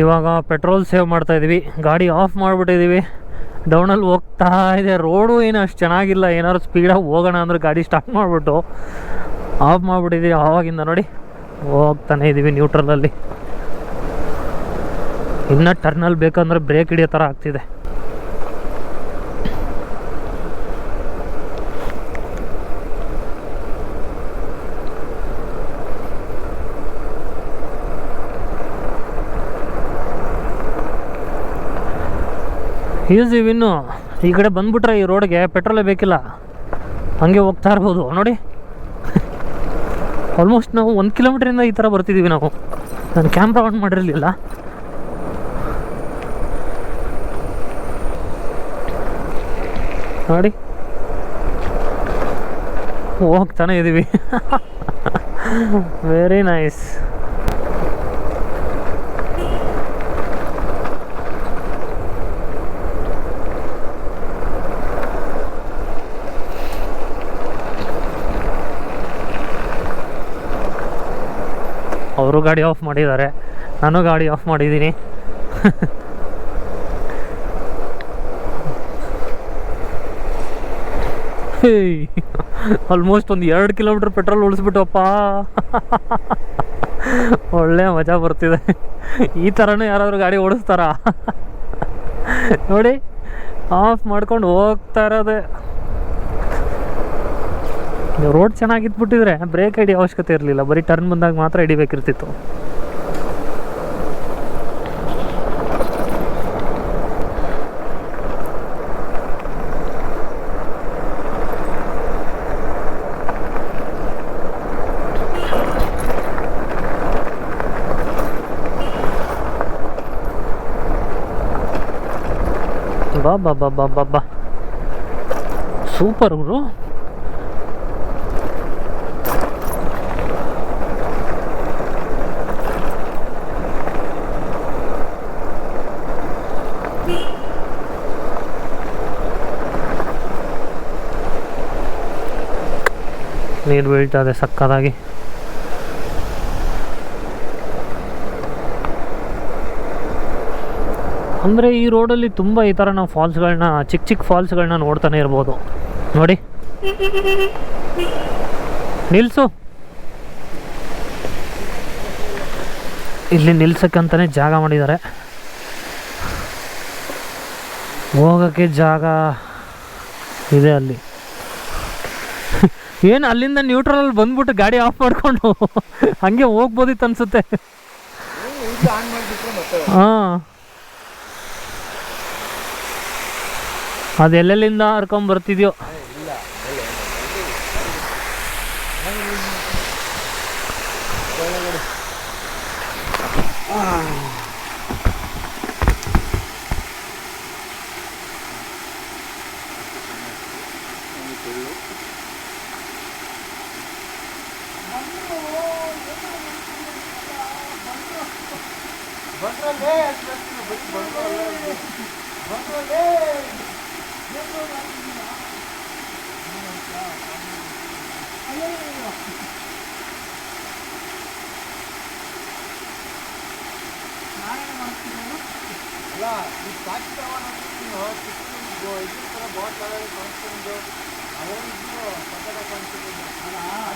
ಇವಾಗ petrol save ಮಾಡ್ತಾ ಇದೀವಿ. ಗಾಡಿ ಆಫ್ ಮಾಡಿಬಿಟ್ಟಿದ್ದೀವಿ ಡೌನಲ್ಲಿ ಹೋಗ್ತಾ ಇದೆ. ರೋಡು ಏನು ಅಷ್ಟು ಚೆನ್ನಾಗಿಲ್ಲ. ಏನಾದ್ರು ಸ್ಪೀಡಾಗಿ ಹೋಗೋಣ ಅಂದ್ರೆ ಗಾಡಿ ಸ್ಟಾರ್ಟ್ ಮಾಡಿಬಿಟ್ಟು ಆಫ್ ಮಾಡಿಬಿಟ್ಟಿದ್ದೀವಿ ಆವಾಗಿಂದ ನೋಡಿ ಹೋಗ್ತಾನೆ ಇದ್ದೀವಿ ನ್ಯೂಟ್ರಲಲ್ಲಿ ಇನ್ನು ಟರ್ನಲ್ಲಿ ಬೇಕಂದ್ರೆ ಬ್ರೇಕ್ ಹಿಡಿಯೋ ಥರ ಆಗ್ತಿದೆ. ಈಸಿ ವಿನ್ನು ಈ ಕಡೆ ಬಂದ್ಬಿಟ್ರೆ ಈ ರೋಡ್ಗೆ ಪೆಟ್ರೋಲೇ ಬೇಕಿಲ್ಲ. ಹಂಗೆ ಹೋಗ್ತಾ ಇರ್ಬೋದು. ನೋಡಿ. ಆಲ್ಮೋಸ್ಟ್ ನಾವು ಒಂದು ಕಿಲೋಮೀಟ್ರಿಂದ ಈ ಥರ ಬರ್ತಿದ್ದೀವಿ ನಾವು. ನಾನು ಕ್ಯಾಮ್ರಾ ಆನ್ ಮಾಡಿರಲಿಲ್ಲ. ನೋಡಿ. ಹೋಗ್ತಾನೆ ಇದ್ದೀವಿ ವೆರಿ ನೈಸ್ ಅವರು ಗಾಡಿ ಆಫ್ ಮಾಡಿದ್ದಾರೆ. ನಾನು ಗಾಡಿ ಆಫ್ ಮಾಡಿದ್ದೀನಿ. ಆಲ್ಮೋಸ್ಟ್ ಒಂದು ಎರಡು ಕಿಲೋಮೀಟರ್ ಪೆಟ್ರೋಲ್ ಉಳಿಸ್ಬಿಟ್ಟಪ್ಪ ಒಳ್ಳೆ ಮಜಾ ಬರ್ತಿದೆ. ಈ ಥರನೂ ಯಾರಾದರೂ ಗಾಡಿ ಓಡಿಸ್ತಾರಾ? ನೋಡಿ, ಆಫ್ ಮಾಡ್ಕೊಂಡು ಹೋಗ್ತಾ ಇರೋದೆ. ರೋಡ್ ಚೆನ್ನಾಗಿದ್ಬಿಟ್ಟಿದ್ರೆ ಬ್ರೇಕ್ ಹಿಡಿಯೋ ಅವಶ್ಯಕತೆ ಇರಲಿಲ್ಲ. ಬರೀ ಟರ್ನ್ ಬಂದಾಗ ಮಾತ್ರ ಹಿಡಿಬೇಕಿರ್ತಿತ್ತು. ಬಾ ಬಾ ಬಾ ಬಾ ಬಾ. ಸೂಪರ್ ಗುರು. ನೀರು ಬೀಳ್ತಾ ಇದೆ ಸಕ್ಕದಾಗಿ ಅಂದರೆ ಈ ರೋಡಲ್ಲಿ ತುಂಬ ಈ ಥರ ನಾವು ಫಾಲ್ಸ್ಗಳನ್ನ ಚಿಕ್ಕ ಚಿಕ್ಕ ಫಾಲ್ಸ್ಗಳನ್ನ ನೋಡ್ತಾನೆ ಇರ್ಬೋದು. ನೋಡಿ. ನಿಲ್ಸು. ಇಲ್ಲಿ ನಿಲ್ಸಕ್ಕಂತಾನೆ ಜಾಗ ಮಾಡಿದ್ದಾರೆ. ಹೋಗೋಕ್ಕೆ ಜಾಗ ಇದೆ ಅಲ್ಲಿ. ಏನು ಅಲ್ಲಿಂದ ನ್ಯೂಟ್ರಲಲ್ಲಿ ಬಂದ್ಬಿಟ್ಟು ಗಾಡಿ ಆಫ್ ಮಾಡ್ಕೊಂಡು ಹಂಗೆ ಹೋಗ್ಬೋದಿತ್ತು ಅನ್ಸುತ್ತೆ. ಹಾಂ. ಅದು ಎಲ್ಲೆಲ್ಲಿಂದ ಹರ್ಕೊಂಡ್ ಬರ್ತಿದ್ಯೋ? ಅಲ್ಲ ಈ ಸಾಕ್ಷಿ ತಗೊಂಡು ಇದ್ರ ಥರ ಬಾಟ್ ಕಾಲೇಜ್ ಕಾಣಿಸ್ಕೊಂಡು ಅವರಿಗೂ ಕಟ್ಟಡ ಕಾಣಿಸ್ಕೊಂಡು ಅಲ್ಲ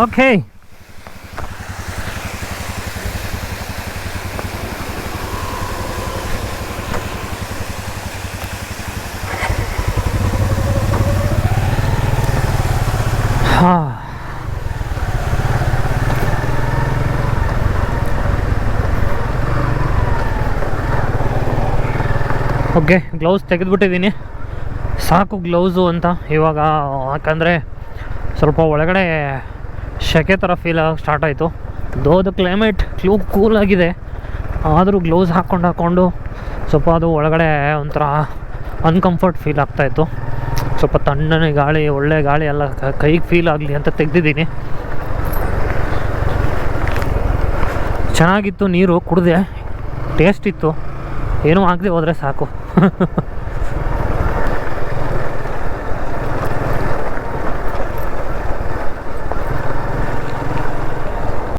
ಓಕೆ ಹಾ ಓಕೆ ಗ್ಲೌಸ್ ತೆಗೆದುಬಿಟ್ಟಿದ್ದೀನಿ. ಸಾಕು ಗ್ಲೌಸು ಅಂತ ಇವಾಗ, ಯಾಕಂದರೆ ಸ್ವಲ್ಪ ಒಳಗಡೆ ಸೆಕೆ ಥರ ಫೀಲ್ ಆಗೋಕ್ಕೆ ಸ್ಟಾರ್ಟ್ ಆಯಿತು. ದೋದ ಕ್ಲೈಮೇಟ್ ಕ್ಲೂ ಕೂಲ್ ಆಗಿದೆ, ಆದರೂ ಗ್ಲೌಸ್ ಹಾಕ್ಕೊಂಡು ಹಾಕ್ಕೊಂಡು ಸ್ವಲ್ಪ ಅದು ಒಳಗಡೆ ಒಂಥರ ಅನ್ಕಂಫರ್ಟ್ ಫೀಲ್ ಆಗ್ತಾಯಿತ್ತು ಸ್ವಲ್ಪ ತಣ್ಣನೆ ಗಾಳಿ, ಒಳ್ಳೆ ಗಾಳಿ ಎಲ್ಲ ಕೈಗೆ ಫೀಲ್ ಆಗಲಿ ಅಂತ ತೆಗ್ದಿದ್ದೀನಿ. ಚೆನ್ನಾಗಿತ್ತು, ನೀರು ಕುಡಿದೆ ಟೇಸ್ಟ್ ಇತ್ತು. ಏನೂ ಆಗದೆ ಹೋದರೆ ಸಾಕು.